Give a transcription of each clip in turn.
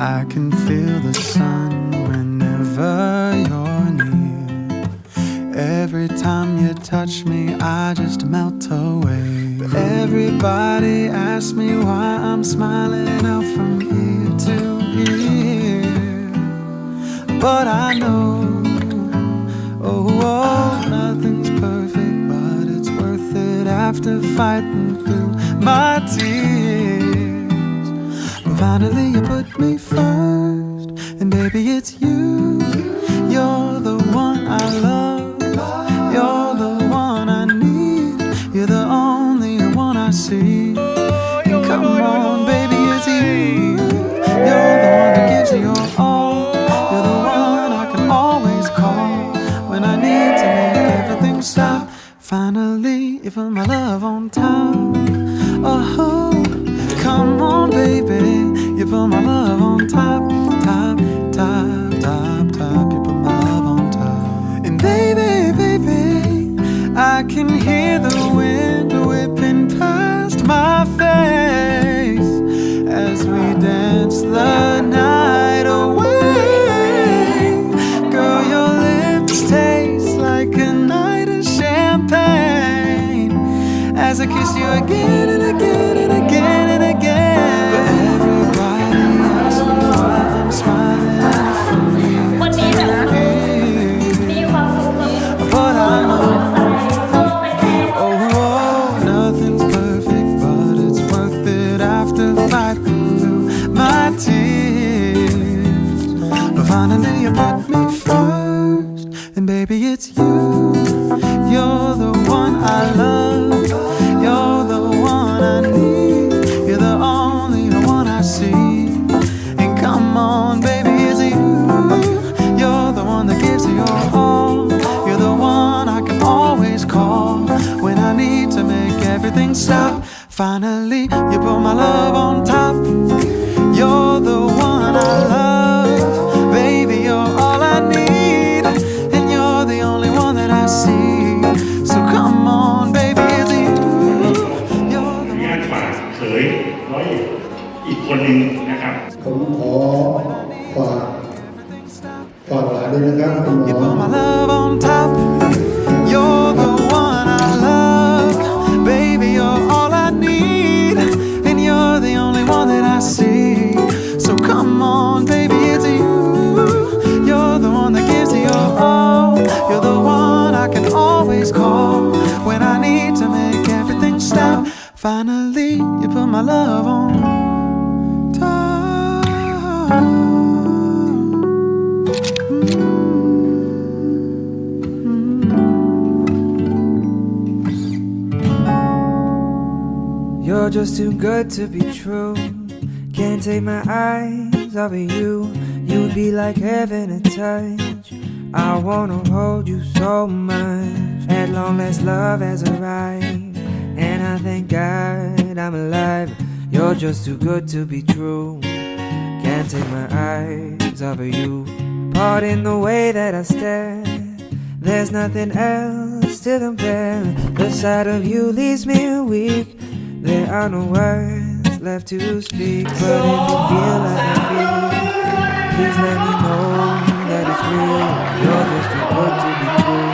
I can feel the sun whenever you're near. Every time you touch me, I just melt away. Everybody asks me why I'm smiling out from ear to ear. But I know, oh, oh nothing's perfect, but it's worth it after fighting through my tears. Finally, you put me first, and baby, it's you. You're the one I love. You're the one I need. You're the only one I see. And come on, baby, it's you. You're the one that gives me your all. You're the one I can always call when I need to make everything stop. Finally, you put my love on top. Oh, come on, baby. You put my love on top, top, top, top, top. You put my love on top. And baby, baby, I can hear the you put me first, and baby, it's you. You're the one I love. You're the one I need. You're the only one I see. And come on, baby, it's you. You're the one that gives your all. You're the one I can always call when I need to make everything stop. Finally, you put my love on top. You put my love on top. You're the one I love. Baby, you're all I need. And you're the only one that I see. So come on, baby, it's you. You're the one that gives me your all. You're the one I can always call when I need to make everything stop. Finally, you put my love on You're just too good to be true. Can't take my eyes off of you. You'd be like heaven to touch. I wanna hold you so much. At long last, love has arrived. And I thank God I'm alive. You're just too good to be true. Can't take my eyes off of you. Pardon the way that I stare. There's nothing else to compare. The sight of you leaves me weak. There are no words left to speak. But if you feel like I feel, please let me know that it's real. You're just too good to be true.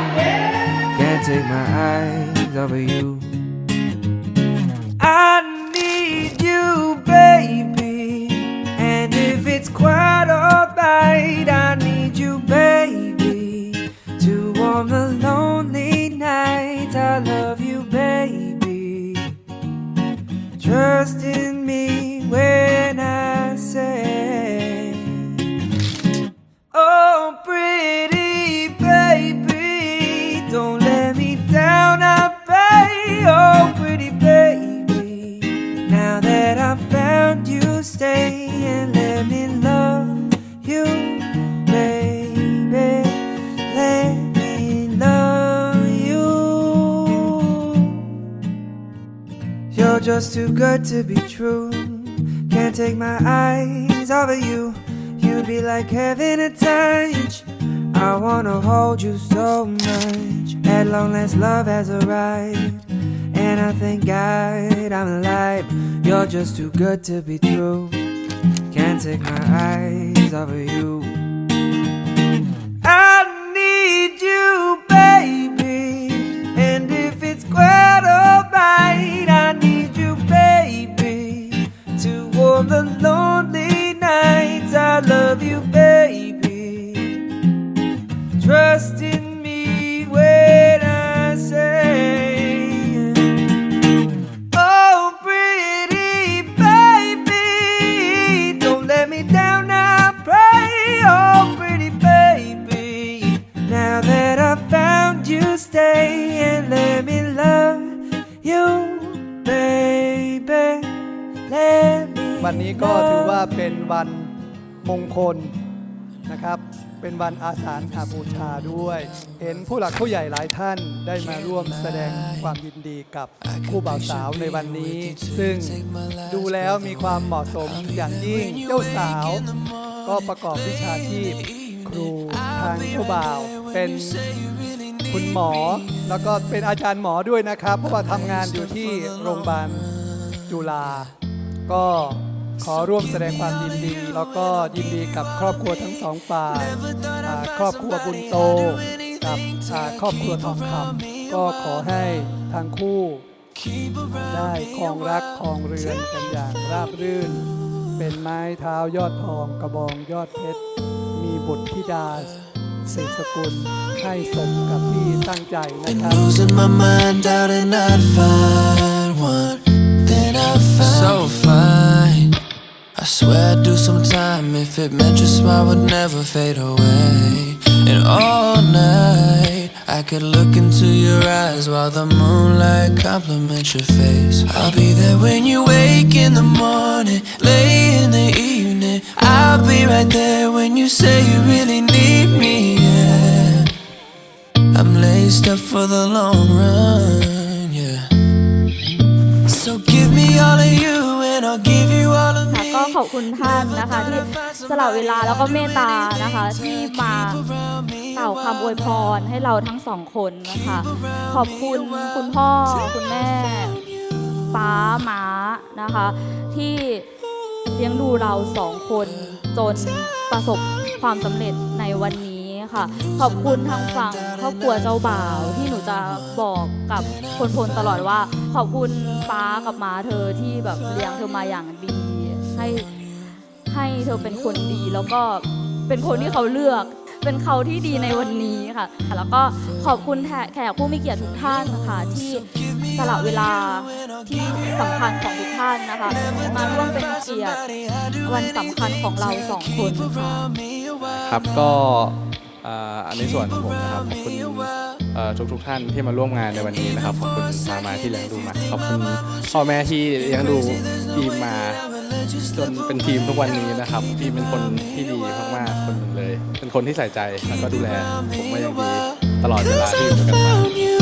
Can't take my eyes off of you. Just too good to be true. Can't take my eyes off of you. You'd be like heaven to touch. I wanna hold you so much. At long last, love has arrived. And I thank God I'm alive. You're just too good to be true. Can't take my eyes off of you. for the lonely เป็นวันมงคลนะครับ เป็นวันอาสาฬหาบูชาด้วย เห็นผู้หลักผู้ใหญ่หลายท่านได้มาร่วมแสดงความยินดีกับคู่บ่าวสาวในวันนี้ ซึ่งดูแล้วมีความเหมาะสมอย่างยิ่งเจ้าสาว ก็ประกอบวิชาชีพครูทางผู้บ่าวเป็นคุณหมอแล้วก็เป็นอาจารย์หมอด้วยนะครับ เพราะว่าทำงานอยู่ที่โรงพยาบาลจุฬาก็ ขอร่วมแสดงความยินดี แล้วก็ยินดีกับครอบครัวทั้งสองฝ่ายอ่าครอบครัวบุญโต กับอ่าครอบครัวทองคำก็ขอให้ทางคู่ได้ครองรักครองเรือนกันอย่างราบรื่น เป็นไม้เท้ายอดทองกระบองยอดเพชร มีบุตรธิดาเสกสกุลให้สมกับที่ตั้งใจนะครับ Losing I swear I'd do some time if it meant your smile would never fade away. And all night, I could look into your eyes while the moonlight compliments your face. I'll be there when you wake in the morning, late in the evening. I'll be right there when you say you really need me. Yeah. I'm laced up for the long run, yeah. So give me all of you, and I'll give you all of ขอบคุณท่านนะคะ ที่สละเวลาแล้วก็เมตตานะคะ ที่มากล่าคำอวยพรให้เราทั้งสองคนนะคะ ขอบคุณคุณพ่อคุณแม่ป้าหมานะคะ ที่เลี้ยงดูเราสองคนจนประสบความสำเร็จในวันนี้ค่ะ ขอบคุณทางฝั่งครอบครัวเจ้าบ่าวที่หนูจะบอกกับคนพลตลอดว่า ขอบคุณป้ากับมาเธอที่แบบเลี้ยงเธอมาอย่างดี ให้ให้เธอเป็นคนดีแล้วก็เป็นคนที่เขาเลือก เป็นเขาที่ดีในวันนี้ค่ะ แล้วก็ขอบคุณแขกผู้มีเกียรติทุกท่านนะคะที่สละเวลาที่สำคัญของทุกท่านนะคะมาร่วมเป็นเกียรติวันสำคัญของเราสองคนค่ะครับก็อันในส่วนของผมนะครับขอบคุณทุกทุกท่านที่มาร่วมงานในวันนี้นะครับขอบคุณมามาที่เลี้ยงดูมาขอบคุณพ่อแม่ที่เลี้ยงดูทีมมา จนเป็นทีมทุกวันนี้นะครับพี่เป็นคนที่ดีมากๆคนหนึ่งเลย เป็นคนที่ใส่ใจแล้วก็ดูแลผมมาอย่างดีตลอดเวลาที่อยู่กันมา